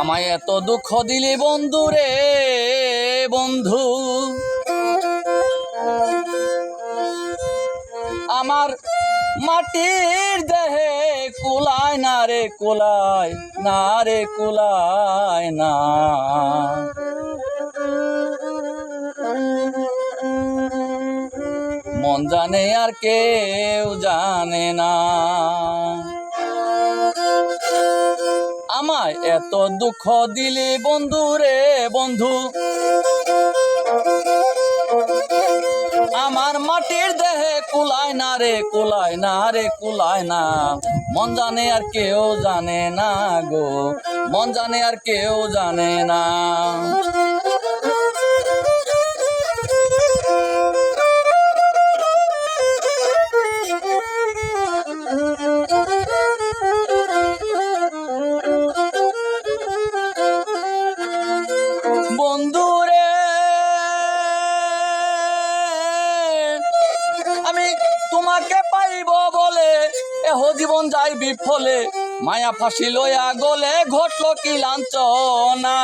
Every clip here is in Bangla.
আমায় এত দুঃখ দিলি বন্ধু রে, বন্ধু। আমার মাটির দেহে কুলায় না রে, কুলায় না রে, কুলায় না। মন জানে আর কেউ জানে না। আমায় এত দুঃখ দিলি বন্ধু রে বন্ধু। আমার মাটির দেহে কুলায় না রে, কুলায় না রে, কুলায় না। মন জানে আর কেউ জানে না গো, মন জানে আর কেউ জানে না। এহ জীবন যাই বিফলে মায়া ফাঁসি লয়া গলে ঘটল কি লাঞ্ছনা।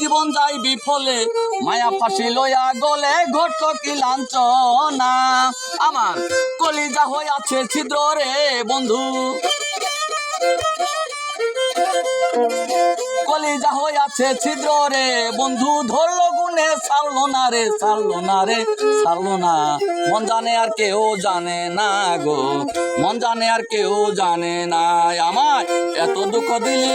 জীবন যাই বিফলে, মায়া ফাঁসি লইয়া গলে ঘটল কি লাঞ্ছনা। আমার কলিজা হয়ে আছে ছিদ্র রে বন্ধু। কলিজা হয়ে আছে ছিদ্র রে বন্ধু, ধরলো গুনে ছাড়লো না রে ছাড়লো না রে ছাড়লো না মন জানে আর কেউ জানে না গো, মন জানে আর কেউ জানে না। আমার এত দুঃখ দিলি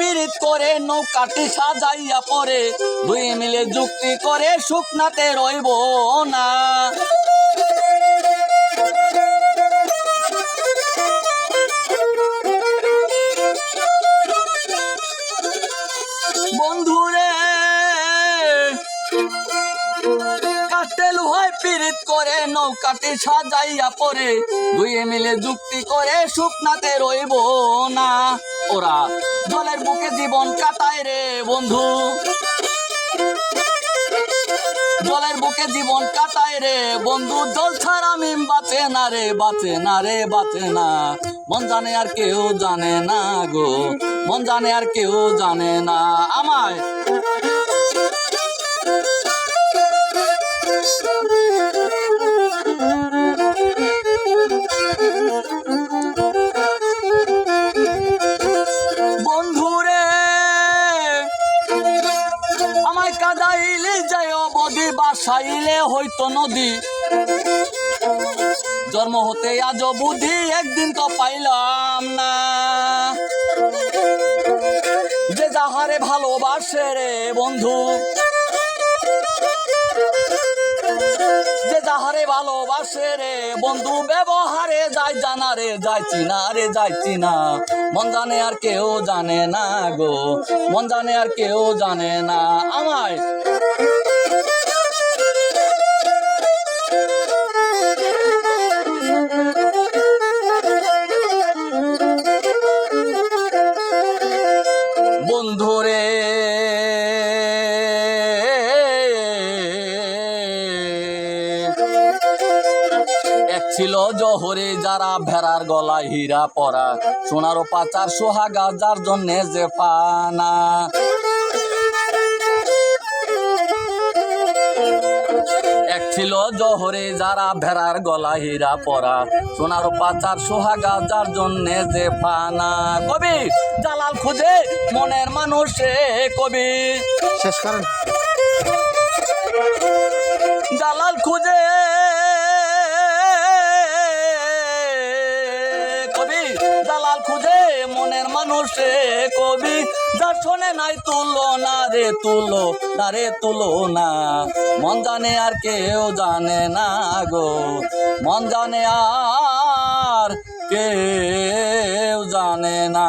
পিরিত করে নৌকাটি সাজাইয়া পরে। দুই মিলে যুক্তি করে শুকনাতে রইব না। বন্ধুরে পিরিত করে নৌকাটি সাজাইয়া পরে। দুই মিলে যুক্তি করে শুকনাতে রইব না। ওরা জলের বুকে জীবন কাটায় রে বন্ধু। জলের বুকে জীবন কাটায় রে বন্ধু। জল ছাড়া মিম বাঁচে না রে, বাঁচে না রে, বাঁচে না। মন জানে আর কেউ জানে না গো। মন জানে আর কেউ জানে না। আমায় বদি বাসাইলে হইতো নদী। জন্ম হতে আজ বুদ্ধি একদিন তো পাইলাম না। যে যাহারে ভালোবাসে রে বন্ধু। যে যাহারে ভালোবাসে রে বন্ধু, ব্যবহারে যাই জানা রে যাই চিনা রে যাই চিনা। মন জানে আর কেউ জানে না গো, মন জানে আর কেউ জানে না। আমায় ছিল জহরে যারা ভেড়ার গলায় হীরা পরা। সোনারও পাচার সোহাগা যার জন্যে যে পানা। এক ছিল জহরে যারা ভেড়ার গলা হীরা পরা। সোনার পাচার সোহাগা যার জন্যে যে ফানা কবি জালাল খুঁজে মনের মানুষে কবি। শেষ করেন। জালাল খুঁজে জালাল খুঁজে মনের মানুষে কবি। যা শোনে নাই তুলো না রে তুলো, না রে তুলো না। মন জানে আর কেউ জানে না গো। মন জানে আর কেউ জানে না।